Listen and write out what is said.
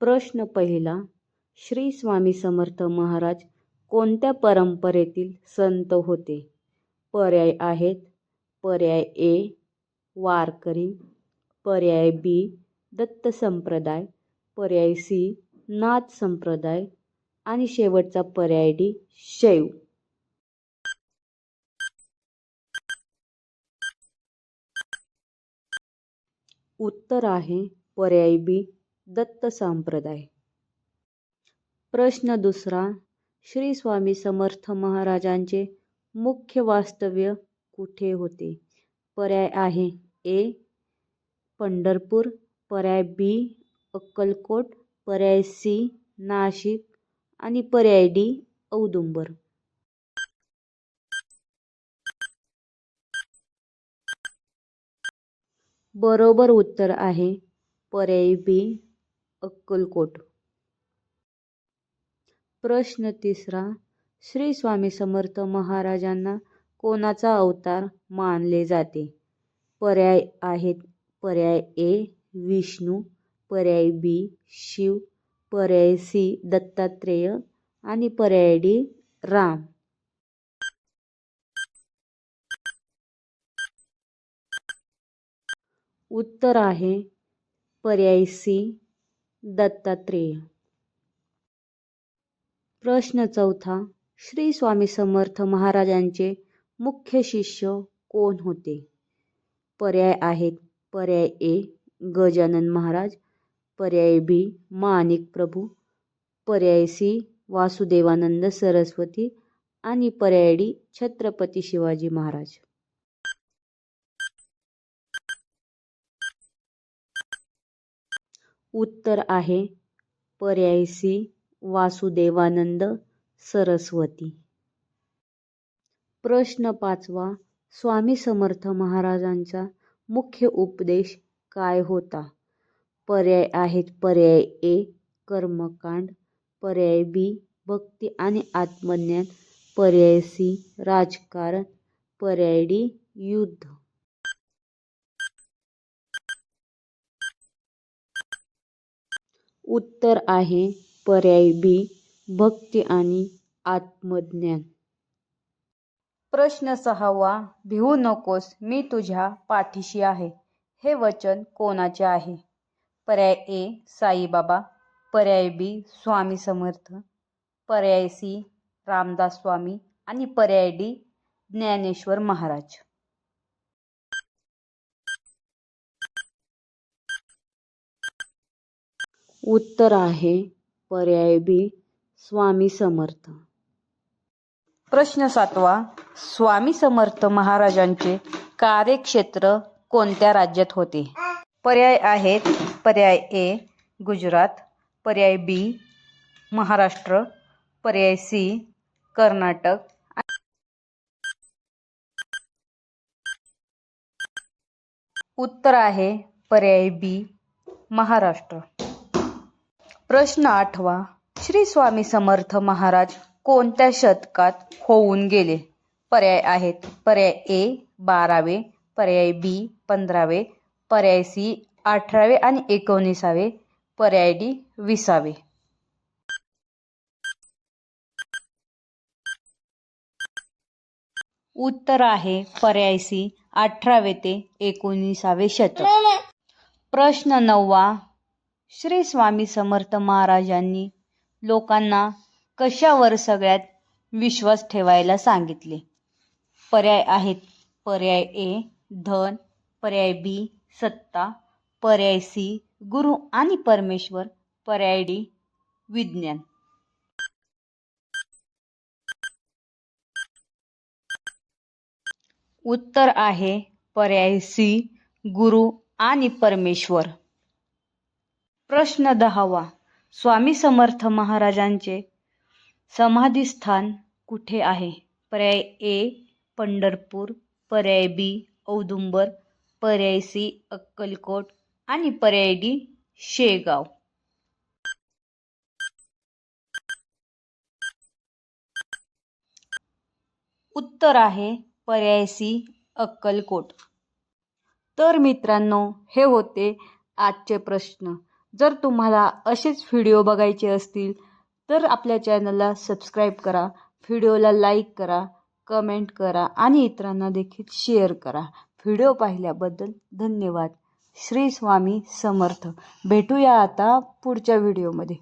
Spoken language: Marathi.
प्रश्न पहिला श्री स्वामी समर्थ महाराज कोणत्या परंपरेतील संत होते? पर्याय आहेत पर्याय ए वारकरी पर्याय बी दत्त संप्रदाय पर्याय सी नाथ संप्रदाय आणि शेवटचा पर्याय डी शैव. उत्तर आहे पर्याय बी दत्त संप्रदाय. प्रश्न दुसरा श्री स्वामी समर्थ महाराजांचे मुख्य वास्तव्य कुठे होते? पर्याय आहे ए पंढरपूर पर्याय बी अक्कलकोट पर्याय सी नाशिक आणि पर्याय डी औदुंबर. बरोबर उत्तर आहे पर्याय बी अक्कलकोट. प्रश्न तिसरा. श्री स्वामी समर्थ महाराजांना कोणाचा अवतार मानले जाते? पर्याय आहेत पर्याय ए विष्णू पर्याय बी शिव पर्याय सी दत्तात्रेय आणि पर्याय डी राम. उत्तर आहे पर्याय सी दत्तात्रेय. प्रश्न चौथा. श्री स्वामी समर्थ महाराजांचे मुख्य शिष्य कोण होते? पर्याय आहेत पर्याय ए गजानन महाराज पर्याय बी माणिक प्रभू पर्याय सी वासुदेवानंद सरस्वती आणि पर्याय डी छत्रपती शिवाजी महाराज. उत्तर आहे. पर्याय सी वासुदेवानंद सरस्वती. प्रश्न पाचवा. स्वामी समर्थ महाराजांचा मुख्य उपदेश काय होता? पर्याय आहेत पर्याय ए कर्मकांड पर्याय बी भक्ती आणि आत्मज्ञान पर्याय सी राजकारण पर्याय डी युद्ध. उत्तर आहे पर्याय बी भक्ती आणि आत्मज्ञान. प्रश्न सहावा भिवू नकोस मी तुझ्या पाठीशी आहे. हे वचन कोणाचे आहे? पर्याय ए साईबाबा. पर्याय बी स्वामी समर्थ. पर्याय सी रामदास स्वामी. आणि पर्याय डी ज्ञानेश्वर महाराज. उत्तर आहे पर्याय बी स्वामी समर्थ. प्रश्न सातवा स्वामी समर्थ महाराजांचे कार्यक्षेत्र कोणत्या राज्यात होते? पर्याय आहेत पर्याय ए गुजरात पर्याय बी महाराष्ट्र पर्याय सी कर्नाटक. उत्तर आहे पर्याय बी महाराष्ट्र. प्रश्न आठवा. श्री स्वामी समर्थ महाराज कोणत्या शतकात होऊन गेले? पर्याय आहेत. पर्याय ए बारावे. पर्याय बी पंधरावे. पर्याय सी अठरावे आणि एकोणीसावे. पर्याय डी विसावे. उत्तर आहे. पर्याय सी अठरावे ते एकोणीसावे शतक. प्रश्न नववा. श्री स्वामी समर्थ महाराजांनी लोकांना कशावर सगळ्यात विश्वास ठेवायला सांगितले? पर्याय आहेत. पर्याय ए धन. पर्याय बी सत्ता. पर्याय सी गुरु आणि परमेश्वर. पर्याय डी विज्ञान. उत्तर आहे. पर्याय सी गुरु आणि परमेश्वर. प्रश्न दहावा. स्वामी समर्थ महाराजांचे समाधीस्थान कुठे आहे? पर्याय ए पंढरपूर पर्याय बी औदुंबर पर्याय सी अक्कलकोट आणि पर्याय डी शेगाव. उत्तर आहे पर्याय सी अक्कलकोट. तर मित्रांनो हे होते आजचे प्रश्न. जर तुम्हाला असेच व्हिडिओ बघायचे असतील तर आपल्या चॅनलला सबस्क्राईब करा व्हिडिओला लाईक करा कमेंट करा आणि इतरांना देखील शेअर करा. व्हिडिओ पाहिल्याबद्दल धन्यवाद. श्री स्वामी समर्थ. भेटूया आता पुढच्या व्हिडिओमध्ये.